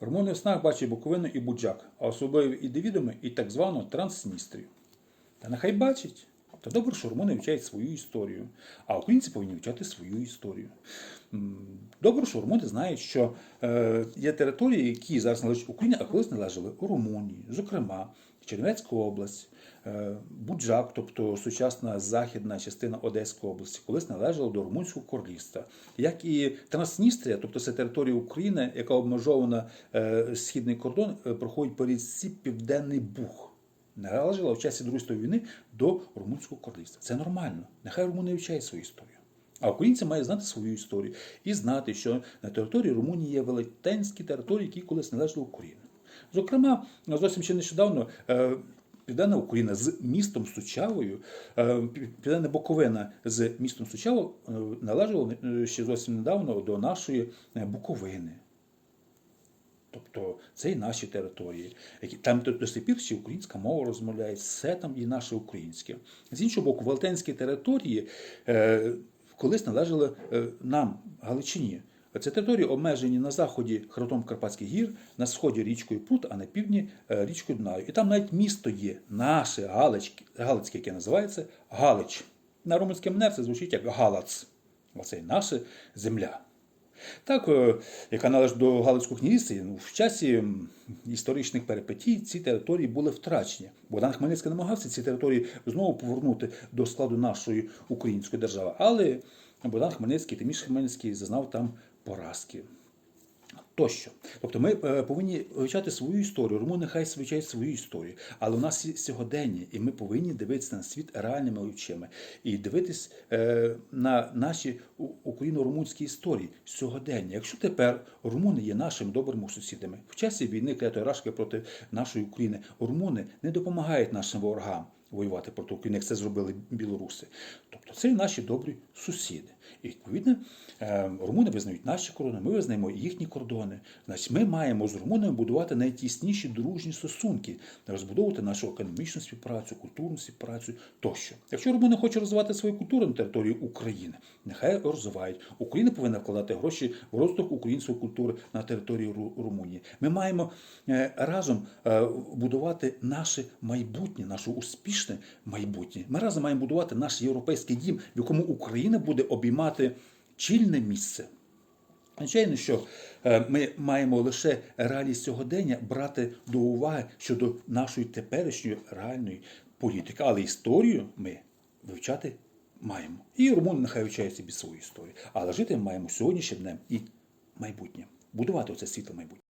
Румуни в снах бачать Буковину і Буджак, а особливо і Девідоми, і так звану Трансністрію. Та нехай бачить. Та добре, що румуни вивчають свою історію, а українці повинні вивчати свою історію. Добре, що румуни знають, що е, є території, які зараз належать Україні, а колись належали Румунії, зокрема, Чернівецька область, е, Буджак, тобто сучасна західна частина Одеської області, колись належала до Румунського королівства. Як і Трансністрія, тобто це територія України, яка обмежована е, східний кордон, проходить по річці Південний Буг належала в часі Другої світової війни до Румунського королівства. Це нормально. Нехай румуни вивчають свою історію. А українці мають знати свою історію і знати, що на території Румунії є велетенські території, які колись належали Україні. Зокрема, зовсім ще нещодавно. е, Південна Україна з містом Сучавою, е, Південна Буковина з містом Сучаво е, належало е, ще зовсім недавно до нашої Буковини. Тобто це і наші території, там до, сих пір ще українська мова розмовляє, все там і наше українське. З іншого боку, велетенські території е, колись належали е, нам, Галичині. Це території обмежені на заході хребтом Карпатських гір, на сході річкою Прут, а на півдні е, річкою Дунаю. І там навіть місто є, наше Галицьке, Галицьке яке називається Галич. На румунській мене це звучить як Галац. Оце і наша земля. Так, е, яка належить до Галицького князівства, ну, в часі історичних перипетій ці території були втрачені. Богдан Хмельницький намагався ці території знову повернути до складу нашої української держави. Але Богдан Хмельницький, Тиміш Хмельницький зазнав там поразки. Тощо. Тобто ми е, повинні вивчати свою історію, румуни нехай вивчають свою історію. Але у нас є сьогодення, і ми повинні дивитися на світ реальними очима і дивитись е, на наші україно-румунські історії сьогодення. Якщо тепер румуни є нашими добрими сусідами, в часі війни клятої рашки проти нашої України, румуни не допомагають нашим ворогам. Воювати проти України, як це зробили білоруси. Тобто це наші добрі сусіди. І відповідно е, румуни визнають наші кордони, ми визнаємо їхні кордони. Значить, ми маємо з румунами будувати найтісніші дружні стосунки, розбудовувати нашу економічну співпрацю, культурну співпрацю тощо. Якщо румуни хочуть розвивати свою культуру на території України, нехай розвивають. Україна повинна вкладати гроші в розвиток української культури на території Ру- Румунії. Ми маємо е, разом е, будувати наше майбутнє, наше успішне майбутнє. Ми разом маємо будувати наш європейський дім, в якому Україна буде обіймати чільне місце. Звичайно, що е, ми маємо лише реалії сьогодення брати до уваги щодо нашої теперішньої реальної політики, але історію ми вивчати маємо. І румуни нехай вивчають собі свою історію. Але жити ми маємо сьогоднішнім днем і майбутнє. Будувати оце світле майбутнє.